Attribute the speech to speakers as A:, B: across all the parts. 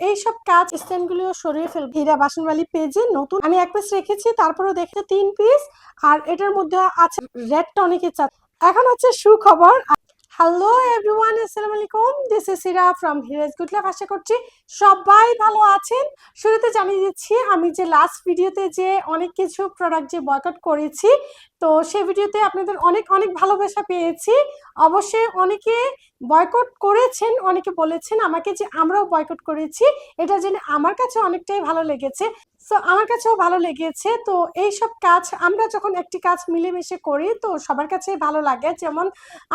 A: এইসব কাজ স্ট্যান্ডগুলিও সরিয়ে ফেলব হীরা বাসনবালি পেজে নতুন আমি এক পিস রেখেছি, তারপরেও দেখতে তিন পিস আর এটার মধ্যে আছে রেডটা অনেকে চা এখন হচ্ছে সুখবর হ্যালো এভরিওয়ান আসসালামু আলাইকুম this is Sira from Hiraj good life আশা করছি সবাই ভালো আছেন। শুরুতে জানিয়ে দিচ্ছি, আমি যে লাস্ট ভিডিওতে যে অনেক কিছু প্রোডাক্ট যে বয়কট করেছি, তো সেই ভিডিওতে আপনাদের অনেক অনেক ভালোবাসা পেয়েছি। অবশ্যই অনেকে বয়কট করেছেন, অনেকে বলেছেন আমাকে যে আমরাও বয়কট করেছি। এটা জেনে আমার কাছে অনেকটাই ভালো লেগেছে। সো আমার কাছেও ভালো লেগেছে। তো এই সব কাজ, আমরা যখন একটি কাজ মিলেমিশে করি, তো সবার কাছে ভালো লাগে। যেমন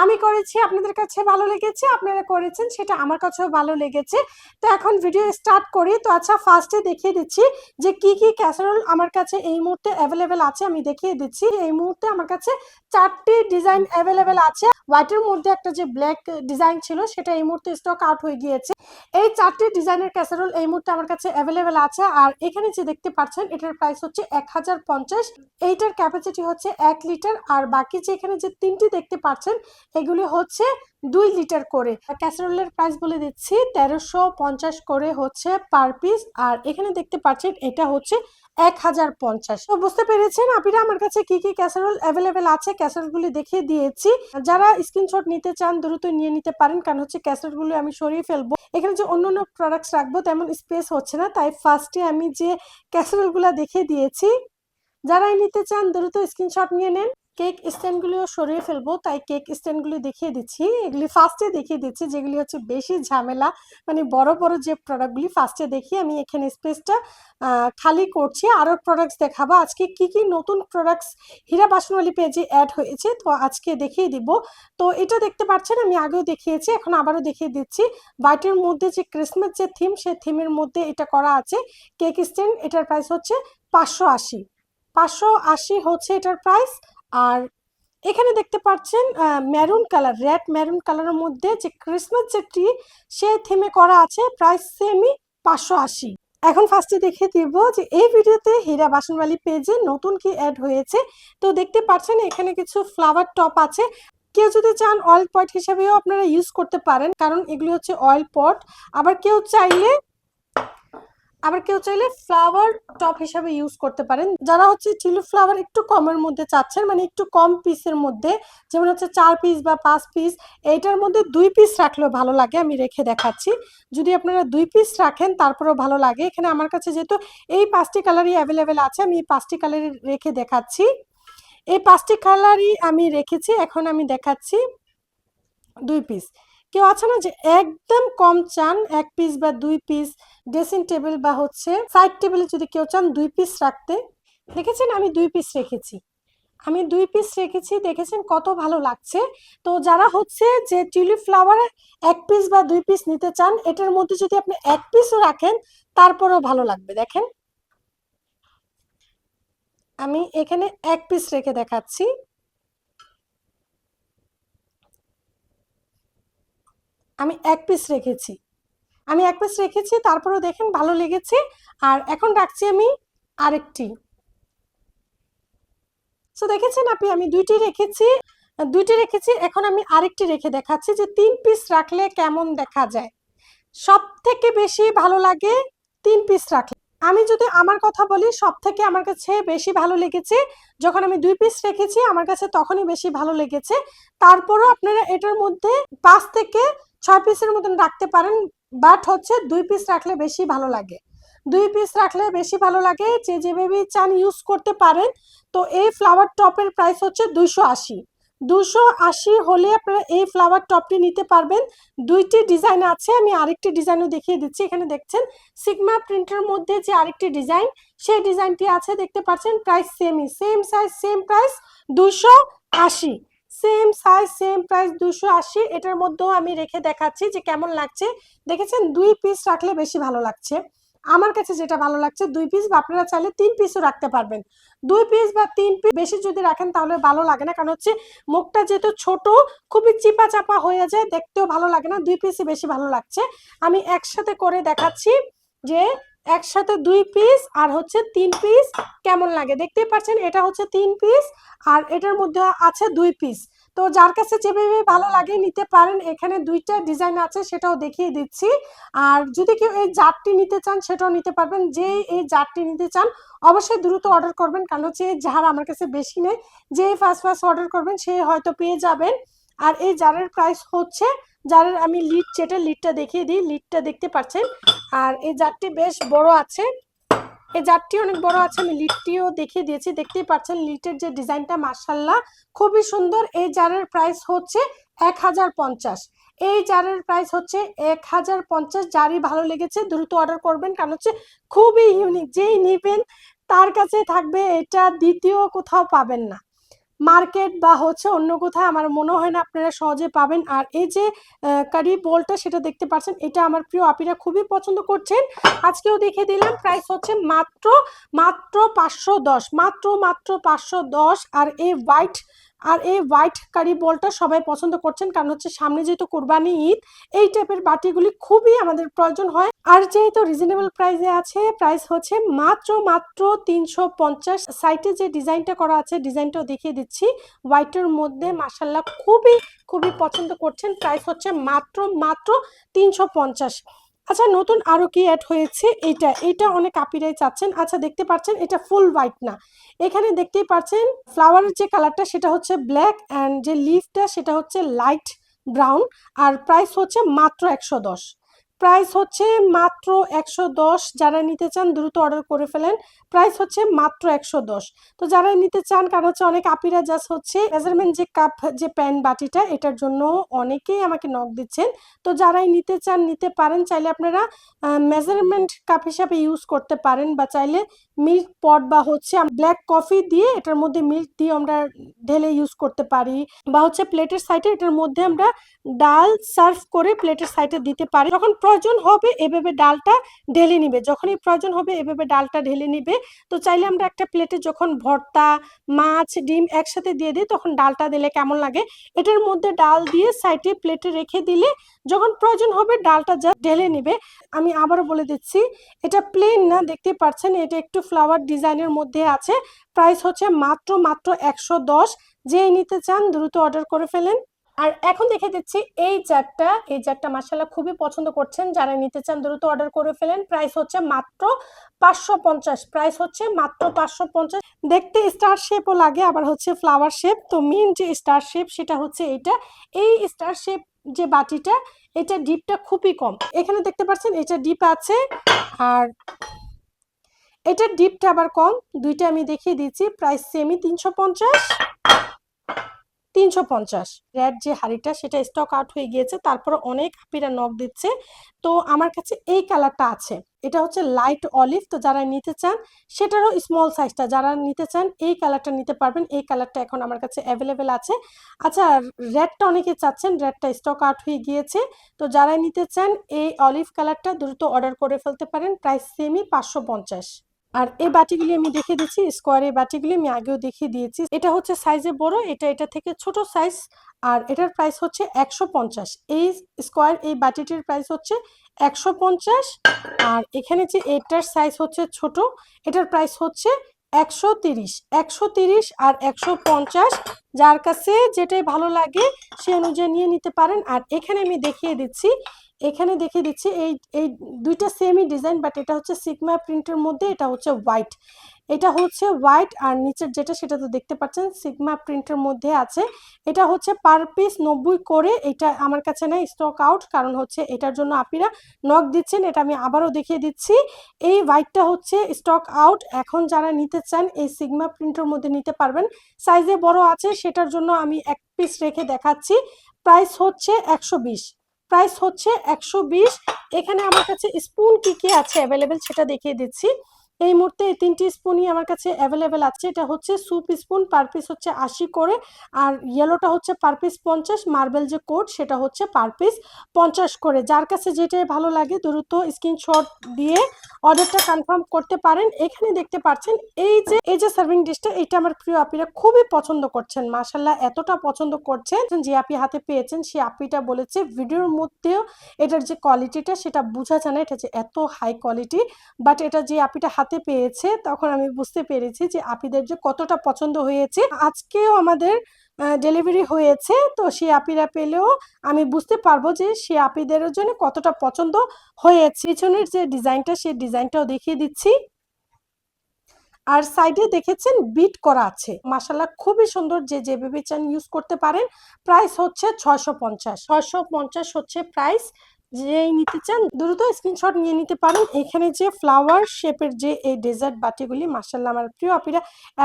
A: আমি করেছি, আপনাদের কাছে ভালো লেগেছে, আপনারা করেছেন, সেটা আমার কাছেও ভালো লেগেছে। তো এখন ভিডিও স্টার্ট করি। তো আচ্ছা ফার্স্টে দেখিয়ে দিচ্ছি যে কি কি ক্যাসারোল আমার কাছে এই মুহূর্তে অ্যাভেলেবেল আছে। আমি দেখিয়ে দিচ্ছি এই মুহূর্তে আমার কাছে চারটি ডিজাইন অ্যাভেলেবেল আছে। হোয়াইটের মধ্যে একটা যে ব্ল্যাক ডিজাইন ছিল, সেটা এই মুহূর্তে স্টক আউট হয়ে গিয়েছে। এই চারটি ডিজাইনের ক্যাসারোল এই মুহূর্তে আমার কাছে অ্যাভেলেবেল আছে। আর এখানে যে দেখতে পাচ্ছেন, এটার প্রাইস হচ্ছে এক হাজার পঞ্চাশ। এইটার ক্যাপাসিটি হচ্ছে এক লিটার আর বাকি যে এখানে যে তিনটি দেখতে পাচ্ছেন, এগুলি হচ্ছে দুই লিটার করে। ক্যাসারোলের প্রাইস বলে দিচ্ছি তেরোশো পঞ্চাশ করে। হচ্ছে পার পিস আর এখানে দেখতে পাচ্ছেন এটা হচ্ছে এক হাজার পঞ্চাশ। তো বুঝতে পেরেছেন আপনারা আমার কাছে কি কি ক্যাসারোল অ্যাভেলেবেল আছে? ক্যাসারোলগুলি দেখিয়ে দিয়েছি। যারা স্ক্রিনশট নিতে চান, দ্রুত নিয়ে নিতে পারেন, কারণ হচ্ছে ক্যাসারোলগুলি আমি সরিয়ে ফেলব। এখানে যে অন্য অন্য প্রোডাক্টস রাখব, তেমন স্পেস হচ্ছে না। তাই ফার্স্টে আমি যে ক্যাসারোলগুলো দেখিয়ে দিয়েছি, যারাই নিতে চান, দ্রুত স্ক্রিনশট নিয়ে নেন। কেক স্ট্যান্ডগুলিও সরিয়ে ফেলব, তাই কেক স্ট্যান্ডগুলি দেখিয়ে দিচ্ছি। এগুলি ফার্স্টে দেখিয়ে দিচ্ছি, যেগুলি হচ্ছে বেশি ঝামেলা মানে বড় বড় যে প্রোডাক্টগুলি ফার্স্টে দেখি, আমি এখানে স্পেসটা খালি করছি। আরও প্রোডাক্টস দেখাবো। আজকে কি কি নতুন প্রোডাক্টস হীরা বাসনওয়ালি পেজে অ্যাড হয়েছে, তো আজকে দেখিয়ে দিব। তো এটা দেখতে পাচ্ছেন, আমি আগেও দেখিয়েছি, এখন আবারও দেখিয়ে দিচ্ছি। বাইটের মধ্যে যে ক্রিসমাস যে থিম সে থিমের মধ্যে এটা করা আছে। কেক স্ট্যান্ড এটার প্রাইস হচ্ছে পাঁচশো আশি। পাঁচশো আশি হচ্ছে এটার প্রাইস আর এখানে দেখতে পাচ্ছেন মেরুন কালার রেড মেরুন কালারের মধ্যে যে ক্রিসমাস যে ট্রি সে থেমে করা আছে প্রাইস সেমই পাঁচশো আশি। এখন ফার্স্টে দেখে দিব যে এই ভিডিওতে হীরা বাসনবালি পেজে নতুন কি অ্যাড হয়েছে। তো দেখতে পাচ্ছেন এখানে কিছু ফ্লাওয়ার টপ আছে। কেউ যদি চান অয়েল পট হিসেবেও আপনারা ইউজ করতে পারেন, কারণ এগুলি হচ্ছে অয়েল পট আবার কেউ চাইলে আবার কেউ চাইলে ফ্লাওয়ার টপ হিসাবে ইউজ করতে পারেন। যারা হচ্ছে চিলি ফ্লাওয়ার একটু কমের মধ্যে চাচ্ছেন মানে একটু কম পিসের মধ্যে, যেমন হচ্ছে চার পিস বা পাঁচ পিস এইটার মধ্যে দুই পিস রাখলেও ভালো লাগে, আমি রেখে দেখাচ্ছি। যদি আপনারা দুই পিস রাখেন, তারপরেও ভালো লাগে। এখানে আমার কাছে যেহেতু এই পাঁচটি কালারই অ্যাভেলেবেল আছে, আমি এই পাঁচটি কালারই রেখে দেখাচ্ছি। এই পাঁচটি কালারই আমি রেখেছি, এখন আমি দেখাচ্ছি দুই পিস কেউ আছে না যে একদম কম চান এক পিস বা দুই পিস ড্রেসিং টেবিল বা হচ্ছে সাইড টেবিলে যদি কেউ চান দুই পিস রাখতে। দেখেছেন আমি দুই পিস রেখেছি। আমি দুই পিস রেখেছি, দেখেছেন কত ভালো লাগছে। তো যারা হচ্ছে যে টিউলিপ ফ্লাওয়ার এক পিস বা দুই পিস নিতে চান, এটার মধ্যে যদি আপনি এক পিসও রাখেন, তারপরেও ভালো লাগবে। দেখেন, আমি এখানে এক পিস রেখে দেখাচ্ছি। আমি এক পিস রেখেছি। আমি এক পিস রেখেছি, তারপরেও দেখেন ভালো লেগেছে। আর এখন রাখছি আমি আরেকটি। সো দেখেছেন আপনি, আমি দুইটি রেখেছি। দুইটি রেখেছি, এখন আমি আরেকটি রেখে দেখাচ্ছি যে তিন পিস রাখলে কেমন দেখা যায়। সব থেকে বেশি ভালো লাগে তিন পিস রাখলে। আমি যদি আমার কথা বলি সব থেকে আমার কাছে বেশি ভালো লেগেছে, যখন আমি দুই পিস রেখেছি, আমার কাছে তখনই বেশি ভালো লেগেছে। তারপরও আপনারা এটার মধ্যে পাঁচ থেকে ছয় পিসের মতন রাখতে পারেন বাট হচ্ছে দুই পিস রাখলে বেশি ভালো লাগে। দুই পিস রাখলে বেশি ভালো লাগে, যে যেভাবে চান ইউজ করতে পারেন। তো এই ফ্লাওয়ার টপের প্রাইস হচ্ছে দুইশো আশি। দুশো আশি হলে আপনারা এই ফ্লাওয়ার টপটি নিতে পারবেন। দুইটি ডিজাইন আছে, আমি আরেকটি ডিজাইনও দেখিয়ে দিচ্ছি। এখানে দেখছেন সিগমা প্রিন্টের মধ্যে যে আরেকটি ডিজাইন সেই ডিজাইনটি আছে, দেখতে পাচ্ছেন প্রাইস সেমই সেম সাইজ সেম প্রাইস দুশো আশি। সেম সাইজ সেম প্রাইস দুশো আশি, এটার মধ্যেও আমি রেখে দেখাচ্ছি যে কেমন লাগছে। দেখেছেন? দুই পিস রাখলে বেশি ভালো লাগছে। আমার কাছে যেটা ভালো লাগছে, দুই পিস বা আপনারা চাইলে তিন পিসও রাখতে পারবেন। দুই পিস বা তিন পিস বেশি যদি রাখেন তাহলে ভালো লাগে না। কারণ হচ্ছে মুখটা যেহেতু ছোট, খুবই চিপা চাপা হয়ে যায়, দেখতেও ভালো লাগে না। দুই পিসই বেশি ভালো লাগছে। আমি একসাথে করে দেখাচ্ছি যে একসাথে দুই পিস আর হচ্ছে তিন পিস কেমন লাগে? দেখতেই পাচ্ছেন, এটা হচ্ছে তিন পিস আর এটার মধ্যে আছে দুই পিস তো যার কাছে যেভাবে ভালো লাগে নিতে পারেন, এখানে দুইটা ডিজাইন আছে, সেটাও দেখিয়ে দিচ্ছি। আর যদি কেউ এই জারটি নিতে চান, সেটাও নিতে পারবেন। যে এই জারটি নিতে চান, অবশ্যই দ্রুত অর্ডার করবেন। কারণ হচ্ছে জার আমার কাছে বেশি নেই। যে ফার্স্ট ফার্স্ট অর্ডার করবেন, সে হয়তো পেয়ে যাবেন। আর এই জারের প্রাইস হচ্ছে, জারের আমি লিড চেটে লিডটা দেখিয়ে দিই লিডটা দেখতে পাচ্ছেন? আর এই জারটি বেশ বড় আছে। এই জারটি অনেক বড় আছে, আমি লিডটিও দেখিয়ে দিয়েছি। দেখতেই পাচ্ছেন লিটের যে ডিজাইনটা মার্শাল্লাহ খুবই সুন্দর। এই জারের প্রাইস হচ্ছে এক হাজার পঞ্চাশ। এই জারের প্রাইস হচ্ছে এক হাজার পঞ্চাশ। জারই ভালো লেগেছে, দ্রুত অর্ডার করবেন, কারণ হচ্ছে খুবই ইউনিক যেই নিবেন, তার কাছে থাকবে, এটা দ্বিতীয় কোথাও পাবেন না। মার্কেট বা হচ্ছে অন্য কোথাও আমার মনে হয় না আপনারা সহজে পাবেন। আর এই যে কারি বোলটা সেটা দেখতে পাচ্ছেন, এটা আমার প্রিয়। আপিরা খুবই পছন্দ করছেন। আজকেও দেখে দিলাম প্রাইস হচ্ছে মাত্র মাত্র পাঁচশো দশ, মাত্র মাত্র পাঁচশো দশ। আর এই হোয়াইট আর এই হোয়াইট কারি বলটা সবাই পছন্দ করছেন। কারণ হচ্ছে সামনে যেহেতু কোরবানি ঈদ, এই টাইপের বাটিগুলি খুবই আমাদের প্রয়োজন হয়। আর যেহেতু রিজনেবল প্রাইসে আছে প্রাইস হচ্ছে মাত্র মাত্র তিনশো পঞ্চাশ। সাইটে যে ডিজাইনটা করা আছে ডিজাইনটাও দেখিয়ে দিচ্ছি। হোয়াইটের মধ্যে মাসাল্লাহ খুবই খুবই পছন্দ করছেন। প্রাইস হচ্ছে মাত্র মাত্র তিনশো পঞ্চাশ। আচ্ছা নতুন আরও কি অ্যাড হয়েছে? এটা এটা অনেক আপিরাই চাচ্ছেন। আচ্ছা দেখতে পাচ্ছেন এটা ফুল হোয়াইট না। এখানে দেখতেই পাচ্ছেন ফ্লাওয়ারের যে কালারটা সেটা হচ্ছে ব্ল্যাক অ্যান্ড যে লিফটা সেটা হচ্ছে লাইট ব্রাউন আর প্রাইস হচ্ছে মাত্র একশো দশ। প্রাইস হচ্ছে মাত্র একশো দশ। যারা নিতে চান, দ্রুত অর্ডার করে ফেলেন। প্রাইস হচ্ছে মাত্র একশো দশ। তো যারা নিতে চান, কারণ হচ্ছে অনেক আপিরা জাস্ট হচ্ছে মেজারমেন্ট যে কাপ যে প্যান বাটিটা, এটার জন্য অনেকেই আমাকে নক দিচ্ছেন। তো যারাই নিতে চান, নিতে পারেন। চাইলে আপনারা মেজারমেন্ট কাপ হিসাবে ইউজ করতে পারেন বা চাইলে মিল্ক পট বা হচ্ছে ব্ল্যাক কফি দিয়ে এটার মধ্যে মিল্ক দিয়ে আমরা ঢেলে ইউজ করতে পারি বা হচ্ছে প্লেটের সাইডে এটার মধ্যে আমরা ডাল সার্ভ করে প্লেটের সাইডে দিতে পারি। যখন প্রয়োজন হবে এভাবে ডালটা ঢেলে নিবে। যখনই প্রয়োজন হবে এভাবে ডালটা ঢেলে নিবে। তো চাইলে আমরা একটা প্লেটে যখন ভর্তা, মাছ, ডিম একসাথে দিয়ে দিই তখন ডালটা দিলে কেমন লাগে? এটার মধ্যে ডাল দিয়ে সাইডে প্লেটে রেখে দিলে যখন প্রয়োজন হবে ডালটা যা ঢেলে নিবে। আমি আবারও বলে দিচ্ছি, এটা প্লেন না দেখতে পাচ্ছেন, এটা একটু ফ্লাওয়ার ডিজাইনের মধ্যে আছে। প্রাইস হচ্ছে মাত্র মাত্র একশো দশ। যেই নিতে চান দ্রুত অর্ডার করে ফেলেন। আর এখন দেখে দিচ্ছি এই জ্যাকটা। এই জ্যাকটা মার্শাল্লাহ খুবই পছন্দ করছেন। যারা নিতে চান দ্রুত অর্ডার করে ফেলেন। প্রাইস হচ্ছে মাত্র পাঁচশো পঞ্চাশ। প্রাইস হচ্ছে মাত্র পাঁচশো পঞ্চাশ। দেখতে স্টার শেপও লাগে, আবার হচ্ছে ফ্লাওয়ার শেপ তো মেন যে স্টার শেপ সেটা হচ্ছে এটা এই স্টার শেপ যে বাটিটা, এটা ডিপটা খুবই কম। এখানে দেখতে পাচ্ছেন, এটা ডিপ আছে। আর এটার ডিপটা আবার কম। দুইটা আমি দেখিয়ে দিচ্ছি। প্রাইস সেমি তিনশো পঞ্চাশ। তিনশো পঞ্চাশ। রেড যে হাড়িটা, সেটা স্টক আউট হয়ে গিয়েছে। তারপর অনেক হাপিরা নখ দিচ্ছে। তো আমার কাছে এই কালারটা আছে। এটা হচ্ছে লাইট অলিভ তো যারা নিতে চান, সেটারও স্মল সাইজটা যারা নিতে চান, এই কালারটা নিতে পারবেন। এই কালারটা এখন আমার কাছে অ্যাভেলেবেল আছে। আচ্ছা রেডটা অনেকে চাচ্ছেন। রেডটা স্টক আউট হয়ে গিয়েছে। তো যারা নিতে চান, এই অলিভ কালারটা দ্রুত অর্ডার করে ফেলতে পারেন। প্রাইস সেমই পাঁচশো পঞ্চাশ। আর এই বাটিগুলি আমি দেখে দিচ্ছি স্কোয়ারের বাটিগুলি আমি আগেও দেখিয়ে দিয়েছি। এটা হচ্ছে সাইজে বড়, এটা এটা থেকে ছোট সাইজ আর এটার প্রাইস হচ্ছে একশো পঞ্চাশ। এই স্কোয়ার এই বাটিটির প্রাইস হচ্ছে একশো পঞ্চাশ, আর এখানে যে এটার সাইজ হচ্ছে ছোট, এটার প্রাইস হচ্ছে একশো তিরিশ। একশো তিরিশ আর একশো পঞ্চাশ, যার কাছে যেটাই ভালো লাগে সে অনুযায়ী নিয়ে নিতে পারেন। আর এখানে আমি দেখিয়ে দিচ্ছি এখানে দেখিয়ে দিচ্ছি, এই এই দুইটা সেমই ডিজাইন বাট এটা হচ্ছে সিগমা প্রিন্টের মধ্যে, এটা হচ্ছে হোয়াইট এটা হচ্ছে হোয়াইট আর নিচের যেটা, সেটা তো দেখতে পাচ্ছেন সিগমা প্রিন্টের মধ্যে আছে। এটা হচ্ছে পার পিস নব্বই করে, এটা আমার কাছে নেই স্টক আউট কারণ হচ্ছে এটার জন্য আপনারা নক দিচ্ছেন, এটা আমি আবারও দেখিয়ে দিচ্ছি। এই হোয়াইটটা হচ্ছে স্টক আউট এখন যারা নিতে চান, এই সিগমা প্রিন্টের মধ্যে নিতে পারবেন। সাইজে বড় আছে, সেটার জন্য আমি এক পিস রেখে দেখাচ্ছি। প্রাইস হচ্ছে একশো বিশ। প্রাইস হচ্ছে একশো বিশ। এখানে আমার কাছে স্পুন কি কি আছে অ্যাভেলেবেল সেটা দেখিয়ে দিচ্ছি। এই মুহূর্তে এই তিনটি স্পুনই আমার কাছে অ্যাভেলেবেল আছে। এটা হচ্ছে স্যুপ স্পুন পার পিস হচ্ছে আশি করে। আর ইয়েলোটা হচ্ছে পার পিস পঞ্চাশ। মার্বেল যে কোট সেটা হচ্ছে পার পিস পঞ্চাশ করে। যার কাছে যেটাই ভালো লাগে, দ্রুত স্ক্রিনশট দিয়ে অর্ডারটা কনফার্ম করতে পারেন। এখানে দেখতে পাচ্ছেন, এই যে এই যে সার্ভিং ডিশটা এটা আমার প্রিয় আপিরা খুবই পছন্দ করছেন। মাসাল্লাহ এতটা পছন্দ করছেন যে আপি হাতে পেয়েছেন। সে আপিটা বলেছে, ভিডিওর মধ্যেও এটার যে কোয়ালিটিটা সেটা বোঝা যায় না। এটা যে এত হাই কোয়ালিটি বাট এটা যে আপিটা হাতে পেয়েছে, তখন আমি বুঝতে পেরেছি যে আপিদের যে কতটা পছন্দ হয়েছে। আজকেও আমাদের ডেলিভারি হয়েছে, তো সেই আপিরা পেলেও আমি বুঝতে পারব যে সে আপিদের জন্য কতটা পছন্দ হয়েছে। পিছনের যে ডিজাইনটা, সেই ডিজাইনটাও দেখিয়ে দিচ্ছি। আর সাইডে দেখেছেন বিট করা আছে। মাসাল্লাহ খুবই সুন্দর যে যে বেবি চান ইউজ করতে পারেন। প্রাইস হচ্ছে ছয়শো পঞ্চাশ। ছয়শো পঞ্চাশ হচ্ছে প্রাইস যেই নিতে চান দ্রুত স্ক্রিনশট নিয়ে নিতে পারেন। এখানে যে ফ্লাওয়ার শেপের যে এই ডেজার্ট বাটিগুলি মাসাল্লাহ আমার প্রিয় আপিরা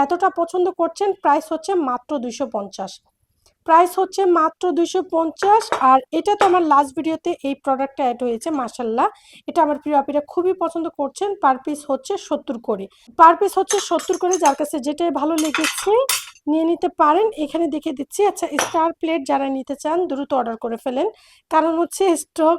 A: এতটা পছন্দ করছেন প্রাইস হচ্ছে মাত্র দুইশো পঞ্চাশ। প্রাইস হচ্ছে মাত্র দুইশো পঞ্চাশ আর এটা তো আমার লাস্ট ভিডিওতে এই প্রোডাক্টটা অ্যাড হয়েছে মাসাল্লাহ এটা আমার প্রিয় আপিরা খুবই পছন্দ করছেন পার পিস হচ্ছে সত্তর করে। পার পিস হচ্ছে সত্তর করে, যার কাছে যেটাই ভালো লেগেছে নিয়ে নিতে পারেন। এখানে দেখে দিচ্ছি আচ্ছা স্টার প্লেট যারা নিতে চান, দ্রুত অর্ডার করে ফেলেন। কারণ হচ্ছে স্টক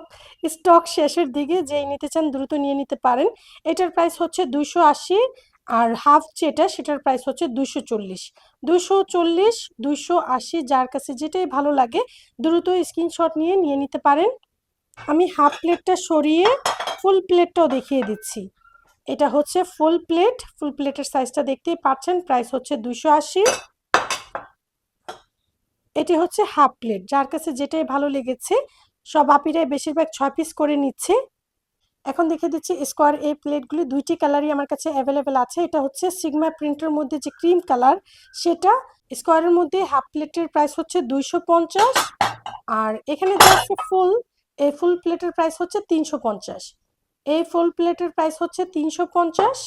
A: স্টক শেষের দিকে যেই নিতে চান, দ্রুত নিয়ে নিতে পারেন। এটার প্রাইস হচ্ছে দুশো আশি আর হাফ যেটা, সেটার প্রাইস হচ্ছে দুশো চল্লিশ। দুশো চল্লিশ দুশো আশি, যার কাছে যেটাই ভালো লাগে, দ্রুত স্ক্রিনশট নিয়ে নিয়ে নিতে পারেন। আমি হাফ প্লেটটা সরিয়ে ফুল প্লেটটাও দেখিয়ে দিচ্ছি। এটা হচ্ছে ফুল প্লেট ফুল প্লেটের সাইজটা দেখতেই পাচ্ছেন প্রাইস হচ্ছে দুইশো আশি। এটি হচ্ছে হাফ প্লেট যার কাছে যেটাই ভালো লেগেছে, সব আপিরাই বেশিরভাগ ছয় পিস করে নিচ্ছে। এখন দেখে দিচ্ছি স্কোয়ার এই প্লেটগুলি দুইটি কালারই আমার কাছে অ্যাভেলেবেল আছে। এটা হচ্ছে সিগমা প্রিন্টের মধ্যে যে ক্রিম কালার সেটা স্কোয়ারের মধ্যে হাফ প্লেটের প্রাইস হচ্ছে দুইশো পঞ্চাশ। আর এখানে যে ফুল এই ফুল প্লেটের প্রাইস হচ্ছে তিনশো পঞ্চাশ। এই ফুল প্লেটের প্রাইস হচ্ছে তিনশো পঞ্চাশ।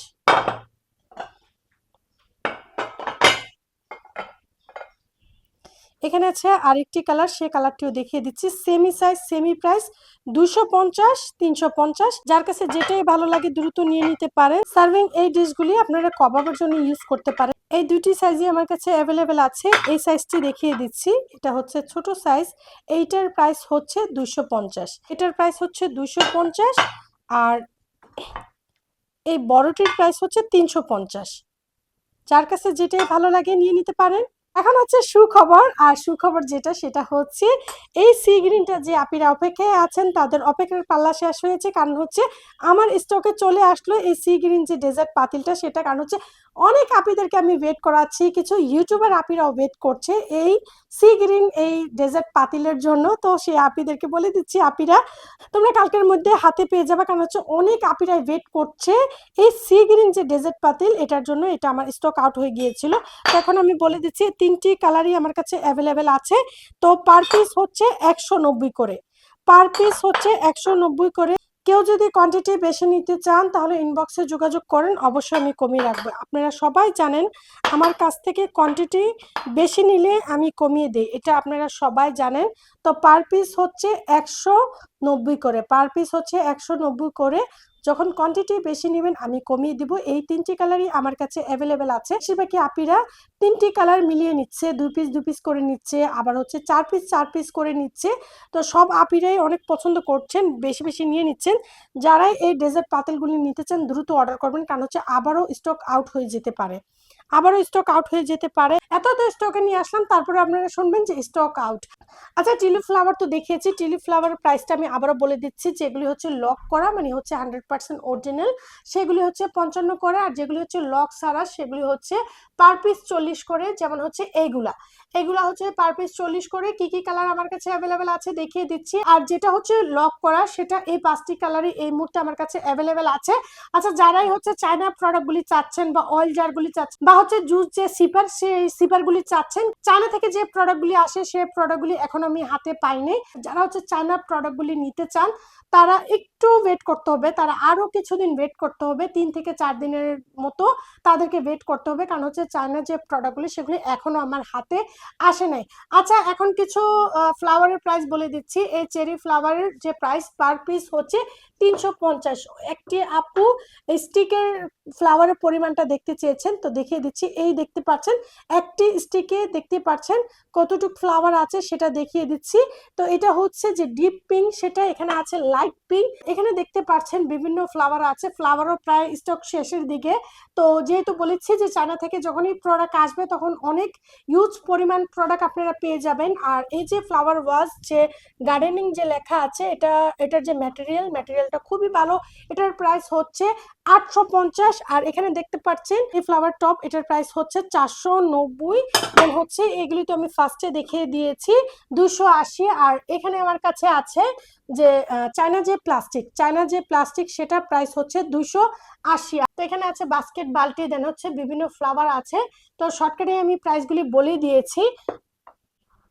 A: এখানে আছে আরেকটি কালার সে কালারটিও দেখিয়ে দিচ্ছি। সেমি সাইজ সেমি প্রাইস দুশো পঞ্চাশ, তিনশো পঞ্চাশ। যার কাছে যেটাই ভালো লাগে দ্রুত নিয়ে নিতে পারেন। সার্ভিং এই ডিশগুলি আপনারা কবাবের জন্য ইউজ করতে পারেন। এই দুটি সাইজই আমার কাছে অ্যাভেলেবেল আছে। এই সাইজটি দেখিয়ে দিচ্ছি। এটা হচ্ছে ছোট সাইজ এইটার প্রাইস হচ্ছে দুশো পঞ্চাশ। এটার প্রাইস হচ্ছে দুশো পঞ্চাশ। আর এই বড়টির প্রাইস হচ্ছে তিনশো পঞ্চাশ। যার কাছে যেটাই ভালো লাগে নিয়ে নিতে পারেন। এখন হচ্ছে সুখবর, আর সুখবর যেটা সেটা হচ্ছে এই সি গ্রিনটা যে আপিরা অপেক্ষায় আছেন, তাদের অপেক্ষার পাল্লা শেষ হয়েছে। কারণ হচ্ছে আমার স্টকে চলে আসলো এই সি গ্রিন যে ডেজার্ট পাতিলটা, সেটা কারণ হচ্ছে অনেক আপিদেরকে আমি ওয়েট করাচ্ছি। কিছু ইউটিউবার আপিরাও ওয়েট করছে এই সি গ্রিন এই ডেজার্ট পাতিলের জন্য। তো সেই আপিদেরকে বলে দিচ্ছি, আপিরা, তোমরা কালকের মধ্যে হাতে পেয়ে যাবে। কারণ হচ্ছে অনেক আপিরাই ওয়েট করছে এই সি গ্রিন যে ডেজার্ট পাতিল, এটার জন্য এটা আমার স্টক আউট হয়ে গিয়েছিল। এখন আমি বলে দিচ্ছি তিনটি কালারই আমার কাছে অ্যাভেলেবেল আছে। তো পার পিস হচ্ছে একশো নব্বই করে। পার পিস হচ্ছে একশো নব্বই করে কেউ যদি কোয়ান্টিটি বেশি নিতে চান, তাহলে ইনবক্সে যোগাযোগ করেন, অবশ্যই আমি কমিয়ে রাখব। আপনারা সবাই জানেন, আমার কাছ থেকে কোয়ান্টিটি বেশি নিলে আমি কমিয়ে দিই। এটা আপনারা সবাই জানেন। তো পার পিস হচ্ছে একশো নব্বই করে। পার পিস হচ্ছে একশো নব্বই করে যখন কোয়ান্টিটি বেশি নেবেন, আমি কমিয়ে দিব। এই তিনটি কালারই আমার কাছে অ্যাভেলেবেল আছে। সেবাকি আপিরা তিনটি কালার মিলিয়ে নিচ্ছে, দুই পিস দু পিস করে নিচ্ছে, আবার হচ্ছে চার পিস চার পিস করে নিচ্ছে। তো সব আপিরাই অনেক পছন্দ করছেন, বেশি বেশি নিয়ে নিচ্ছেন। যারাই এই ডেজার্ট পাতেলগুলি নিতে চান, দ্রুত অর্ডার করবেন, কারণ হচ্ছে আবারও স্টক আউট হয়ে যেতে পারে। আবারও স্টক আউট হয়ে যেতে পারে। এত তো স্টকে নিয়ে আসলাম, তারপরে আপনারা শুনবেন যে স্টক আউট আচ্ছা টিলি ফ্লাওয়ার তো দেখিয়েছি। টিলি ফ্লাওয়ারের প্রাইসটা আমি আবারও বলে দিচ্ছি, যেগুলি হচ্ছে লক করা মানে হচ্ছে হান্ড্রেড পার্সেন্ট অরিজিনাল সেগুলি হচ্ছে পঞ্চান্ন করে, আর যেগুলি হচ্ছে লক সারা সেগুলি হচ্ছে পার পিস চল্লিশ করে, যেমন হচ্ছে এইগুলা এগুলা হচ্ছে পার পিস চল্লিশ করে, কি কি কালার আমার কাছে অ্যাভেলেবেল আছে দেখিয়ে দিচ্ছি। আর যেটা হচ্ছে লক করা, সেটা এই পাঁচটি কালারই এই মুহূর্তে আমার কাছে অ্যাভেলেবেল আছে। আচ্ছা যারাই হচ্ছে চায়না প্রোডাক্টগুলি চাচ্ছেন বা অয়েল জারগুলি চাচ্ছেন বা হচ্ছে জুস যে সিপার সেই সিপারগুলি চাচ্ছেন চায়না থেকে যে প্রোডাক্টগুলি আসে সেই প্রোডাক্টগুলি এখন আমি হাতে পাইনি। যারা হচ্ছে চায়না প্রোডাক্টগুলি নিতে চান তারা একটু ওয়েট করতে হবে, তারা আরও কিছুদিন ওয়েট করতে হবে, তিন থেকে চার দিনের মতো তাদেরকে ওয়েট করতে হবে। কারণ হচ্ছে চায়নার যে প্রোডাক্টগুলি সেগুলি এখনও আমার হাতে আসে নাই। আচ্ছা এখন কিছু ফ্লাওয়ারের প্রাইস বলে দিচ্ছি। এই চেরি ফ্লাওয়ারের যে প্রাইস পার পিস হচ্ছে তিনশো পঞ্চাশ। একটি আপু স্টিকের ফ্লাওয়ারের পরিমাণটা দেখতে চেয়েছেন, তো দেখিয়ে দিচ্ছি। এই দেখতে পাচ্ছেন, একটি স্টিকে দেখতে পাচ্ছেন কতটুকু ফ্লাওয়ার আছে সেটা দেখিয়ে দিচ্ছি। তো এটা হচ্ছে যে ডিপ পিঙ্ক সেটা এখানে আছে লাইট পিঙ্ক। এখানে দেখতে পাচ্ছেন বিভিন্ন ফ্লাওয়ার আছে। ফ্লাওয়ারও প্রায় স্টক শেষের দিকে। তো যেহেতু বলেছি যে চায়না থেকে যখনই প্রোডাক্ট আসবে তখন অনেক ইউজ পরিমাণ প্রোডাক্ট আপনারা পেয়ে যাবেন। আর এই যে ফ্লাওয়ার ওয়াজ যে গার্ডেনিং যে লেখা আছে, এটা, এটার যে ম্যাটেরিয়াল ম্যাটেরিয়ালটা খুবই ভালো। এটার প্রাইস হচ্ছে আটশো পঞ্চাশ। আর এখানে দেখতে পাচ্ছেন এই ফ্লাওয়ার টপ এটার প্রাইস হচ্ছে চারশো নব্বই। হচ্ছে এগুলি তো আমি ফার্স্টে দেখিয়ে দিয়েছি, দুশো আশি। আর এখানে আমার কাছে আছে যে চায়না যে প্লাস্টিক চায়না যে প্লাস্টিক সেটা প্রাইস হচ্ছে দুশো আশি। তো এখানে আছে বাস্কেট বালতি দেন হচ্ছে বিভিন্ন ফ্লাওয়ার আছে। তো শর্টকাটে আমি প্রাইসগুলি বলে দিয়েছি।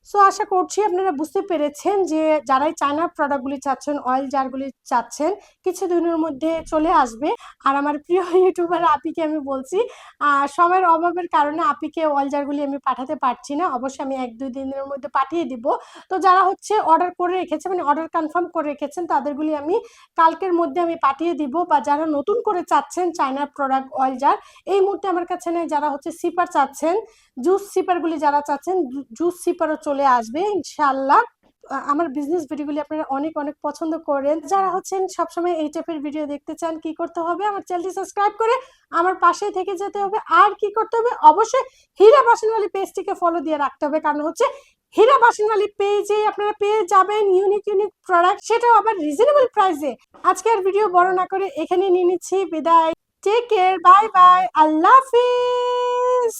A: সো আশা করছি আপনারা বুঝতে পেরেছেন যে যারাই চায়নার প্রোডাক্টগুলি চাচ্ছেন অয়েল জারগুলি চাচ্ছেন, কিছু দিনের মধ্যে চলে আসবে। আর আমার প্রিয় ইউটিউবার আপিকে আমি বলছি সময়ের অভাবের কারণে আপিকে অয়েল জারগুলি আমি পাঠাতে পারছি না। অবশ্যই আমি এক, দুই দিনের মধ্যে পাঠিয়ে দিব। তো যারা হচ্ছে অর্ডার করে রেখেছে মানে অর্ডার কনফার্ম করে রেখেছেন, তাদেরগুলি আমি কালকের মধ্যে আমি পাঠিয়ে দিব। বা যারা নতুন করে চাচ্ছেন চায়নার প্রোডাক্ট অয়েল জার এই মুহূর্তে আমার কাছে নেই। যারা হচ্ছে সিপার চাচ্ছেন জুস সিপারগুলি যারা চাচ্ছেন জুস সিপারও চলে আসবে ইনশাল্লাহ আমার বিজনেস ভিডিওগুলি আপনারা অনেক অনেক পছন্দ করেন। যারা হচ্ছেন সবসময় এই টাইপের ভিডিও দেখতে চান, কি করতে হবে? আমার চ্যানেলটি সাবস্ক্রাইব করে আমার পাশে থেকে যেতে হবে। আর কি করতে হবে? অবশ্যই হীরা বাসনওয়ালি পেজটিকে ফলো দিয়ে রাখতে হবে। কারণ হচ্ছে হীরা বাসনওয়ালি পেজে আপনারা পেয়ে যাবেন ইউনিক ইউনিক প্রোডাক্ট সেটাও আবার রিজনেবল প্রাইসে আজকে আর ভিডিও বড় না করে এখানে নিয়ে নিচ্ছি। বিদায়। টেক কেয়ার বাই বাই আল্লাহ হাফিজ।